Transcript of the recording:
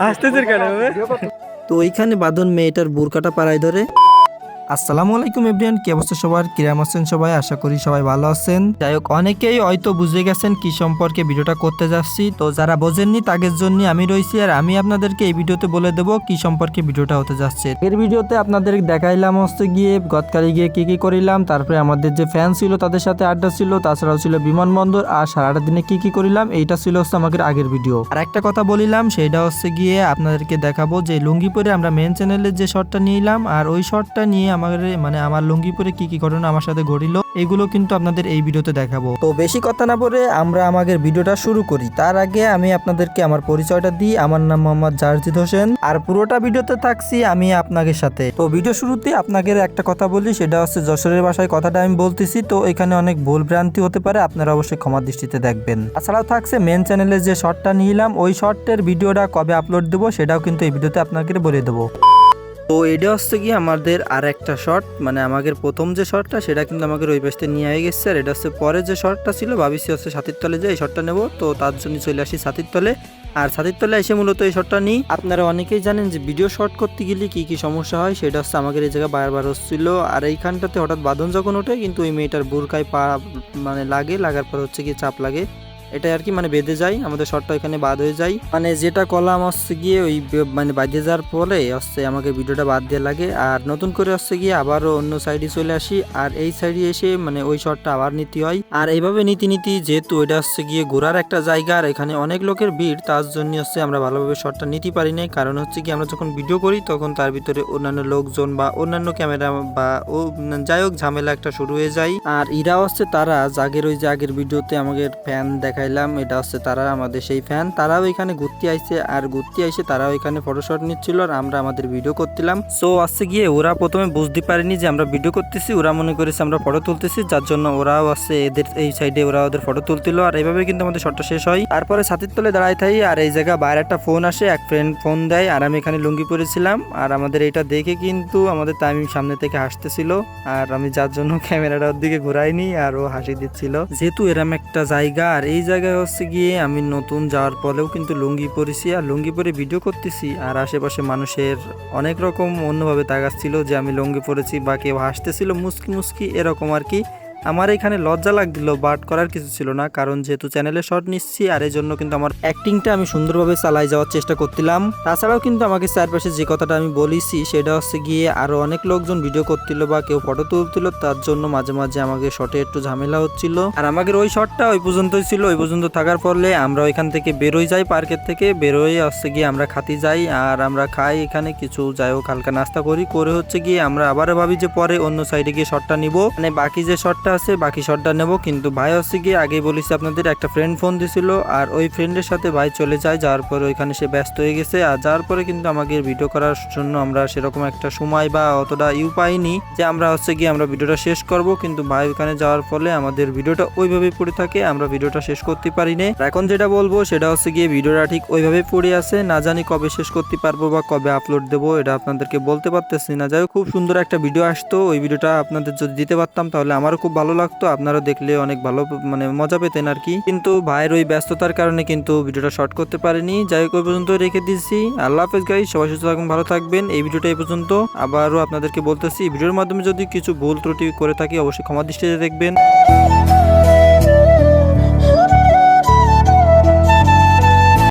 আসতেছে কেন? তো ওইখানে বাদন মেয়েটার বুরকাটা পাড়ায় ধরে আসসালামু আলাইকুম এভরিয়ান কি অবস্থা সবার? কিরাম আছেন সবাই? আশা করি সবাই ভালো আছেন। যাই হোক, অনেকেই হয়তো বুঝে গেছেন কি সম্পর্কে ভিডিওটা করতে যাচ্ছি। তো যারা বোঝেননি, তাদের জন্য আমি রয়েছি আর আমি আপনাদেরকে এই ভিডিওতে বলে দেব কি সম্পর্কে ভিডিওটা হতে যাচ্ছে। এর ভিডিওতে আপনাদের দেখাইলাম হচ্ছে গিয়ে গতকালে গিয়ে কি কি করিলাম, তারপরে আমাদের যে ফ্যান ছিল, তাদের সাথে আড্ডা ছিল, তাছাড়াও ছিল বিমানবন্দর, আর সারাটা দিনে কি কি করিলাম, এইটা ছিল হচ্ছে আমাদের আগের ভিডিও। আর একটা কথা বলিলাম সেটা হচ্ছে গিয়ে আপনাদেরকে দেখাবো যে লুঙ্গি পরে আমরা মেন চ্যানেলের যে শর্টটা নিলাম, আর ওই শর্টটা নিয়ে আমাদের মানে আমার লুঙ্গি পরে কি কি ঘটনা আমার সাথে ঘটিল, এগুলো কিন্তু আপনাদের এই ভিডিওতে দেখাবো। তো বেশি কথা না বলে আমরা আমাদের ভিডিওটা শুরু করি। তার আগে আমি আপনাদেরকে আমার পরিচয়টা দিই। আমার নাম মোহাম্মদ জারজিদ হোসেন। আর পুরোটা ভিডিওতে থাকছি আমি আপনাদের সাথে। তো ভিডিও শুরুতে আপনাদের একটা কথা বলি, সেটা হচ্ছে যশোরের ভাষায় কথাটা আমি বলতেছি। তো এখানে অনেক ভুল ভ্রান্তি হতে পারে, আপনারা অবশ্যই ক্ষমা দৃষ্টিতে দেখবেন। তাছাড়াও থাকছে মেন চ্যানেলে যে শর্টটা নিলাম, ওই শর্টের ভিডিওটা কবে আপলোড দেবো, সেটাও কিন্তু এই ভিডিওতে আপনাকে বলে দেবো। তো এটা হচ্ছে কি আমাদের আর একটা শর্ট মানে আমাদের প্রথম যে শর্টটা সেটা কিন্তু আমাকে ওই পাশে নিয়ে হয়ে গেছে। আর এটা হচ্ছে পরে যে শর্টটা ছিল, ভাবিছি হচ্ছে সাতির তলে যে এই শর্টটা নেব। তো তার জন্য চলে আসি সাতির তলে। আর সাতির তলে এসে মূলত এই শর্টটা নিই। আপনারা অনেকেই জানেন যে ভিডিও শর্ট করতে গেলে কি কি সমস্যা হয়, সেটা হচ্ছে আমাদের এই জায়গায় বারবার হচ্ছিল। আর এইখানটাতে হঠাৎ বাঁধন যখন ওঠে, কিন্তু ওই মেয়েটার বুরকায় পা মানে লাগে, লাগার পর হচ্ছে কি চাপ লাগে। এটা আর কি মানে বেঁধে যায় আমাদের শর্টটা এখানে বাদ হয়ে যায় মানে যেটা কলাম হচ্ছে গিয়ে ওই মানে বাঁধে যাওয়ার পরে হচ্ছে আমাকে ভিডিওটা বাদ দিয়ে লাগে। আর নতুন করে হচ্ছে গিয়ে আবারও অন্য সাইডে চলে আসি, আর এই সাইডে এসে মানে ওই শর্টটা আবার নিতে হয়। আর এইভাবে নীতি নীতি যেহেতু এটা হচ্ছে গিয়ে ঘোরার একটা জায়গা, আর এখানে অনেক লোকের ভিড়, তার জন্য হচ্ছে আমরা ভালোভাবে শর্টটা নিতে পারি নাই। কারণ হচ্ছে কি আমরা যখন ভিডিও করি, তখন তার ভিতরে অন্যান্য লোকজন বা অন্যান্য ক্যামেরা বা ও যাই হোক, ঝামেলা একটা শুরু হয়ে যায়। আর ইরা হচ্ছে তারা জাগের ওই যে আগের ভিডিওতে আমাদের ফ্যান দেখাইলাম, এটা হচ্ছে তারা আমাদের সেই ফ্যান তারাও এখানে ঘুরতে আইছে, আর ঘুরতে আইসে তারাও এখানে ফটোশট নিচ্ছিল, আর আমরা আমাদের ভিডিও করছিলাম। সো আসছে গিয়ে ওরা প্রথমে বুঝতে পারেনি যে আমরা ভিডিও করতেছি, ওরা মনে করেছে আমরা ফটো তুলতেছি, যার জন্য ওরাও আসছে এদের, এই সাইডে ওরা ওদের ফটো তুলছিল, আর এইভাবে কিন্তু আমাদের শটটা শেষ হয়। তারপরে ছাতির তলে দাঁড়ায় থাই, আর এই জায়গা বাইরে একটা ফোন আসে, এক ফ্রেন্ড ফোন দেয়, আর আমি এখানে লুঙ্গি পরেছিলাম, আর আমাদের এটা দেখে কিন্তু আমাদের তামিম সামনে থেকে হাসতেছিল, আর আমি যার জন্য ক্যামেরাটার দিকে ঘুরাইনি, আর ও হাসি দিচ্ছিল। যেহেতু এরম একটা জায়গা, আর এই জায়গায় হচ্ছে গিয়ে আমি নতুন যাওয়ার পরেও কিন্তু লুঙ্গি পরেছি আর লুঙ্গি পরে ভিডিও করতেছি আর আশেপাশে মানুষের অনেক রকম অন্যভাবে তাকাচ্ছিল যে আমি লুঙ্গি পরেছি বা কেউ হাসতেছিল মুস্কি মুস্কি এরকম আর কি। আমার এখানে লজ্জা লাগছিল বাট করার কিছু ছিল না, কারণ যেহেতু চ্যানেলে শর্ট নিচ্ছি, আর এই জন্য কিন্তু আমার অ্যাক্টিংটা আমি সুন্দরভাবে চালাই যাওয়ার চেষ্টা করছিলাম। তাছাড়াও কিন্তু আমাকে চারপাশে যে কথাটা আমি বলেছি, সেটা হচ্ছে গিয়ে আরও অনেক লোকজন ভিডিও করছিল বা কেউ ফটো তুলছিল, তার জন্য মাঝে মাঝে আমাকে শর্টে একটু ঝামেলা হচ্ছিল। আর আমাদের ওই শর্টটা ওই পর্যন্তই ছিল, ওই পর্যন্ত থাকার ফলে আমরা ওইখান থেকে বেরোই যাই পার্কের থেকে, বেরোই হচ্ছে গিয়ে আমরা খাতি যাই, আর আমরা খাই এখানে কিছু, যাই হোক হালকা নাস্তা করি, করে হচ্ছে গিয়ে আমরা আবার ভাবি যে পরে অন্য সাইডে গিয়ে শর্টটা নিব। মানে বাকি যে শর্টটা আছে, বাকি শটটা নেব। কিন্তু ভাই হচ্ছে গিয়ে আগেই বলেছি আপনাদের, একটা ফ্রেন্ড ফোন দিছিল আর ওই ফ্রেন্ডের সাথে ভাই চলে যায় যাওয়ার পরে ওইখানে সে ব্যস্ত হয়ে গেছে। আর যাওয়ার পরে কিন্তু আমাকে ভিডিও করার জন্য আমরা সেরকম একটা সময় বা অতটা ইউ পাইনি যে আমরা হচ্ছে গিয়ে আমরা ভিডিওটা শেষ করব। কিন্তু ভাই ওখানে যাওয়ার ফলে আমাদের ভিডিওটা ওইভাবে পড়ে থাকে, আমরা ভিডিওটা শেষ করতে পারি না এখন যেটা বলব, সেটা হচ্ছে গিয়ে ভিডিওটা ঠিক ওইভাবে পড়ে আছে। না জানি কবে শেষ করতে পারব বা কবে আপলোড দেবো, এটা আপনাদেরকে বলতে পারতেছি না। যাই খুব সুন্দর একটা ভিডিও আসতো। ওই ভিডিওটা আপনাদের যদি দিতে পারতাম, তাহলে আমারও খুব ভালো লাগতো, আপনারা দেখলে অনেক ভালো মানে মজা পেতেন আর কি। কিন্তু ভাইয়ের ওই ব্যস্ততার কারণে কিন্তু ভিডিওটা শর্ট করতে পারিনি। যাই হোক, ওই পর্যন্ত রেখে দিচ্ছি আল্লাহ হাফেজ গাই সবাই সুস্থ থাকুন, ভালো থাকবেন। এই ভিডিওটা এই পর্যন্ত। আবারও আপনাদেরকে বলতেছি, ভিডিওর মাধ্যমে যদি কিছু ভুল ত্রুটি করে থাকি, অবশ্যই ক্ষমা দৃষ্টিতে দেখবেন।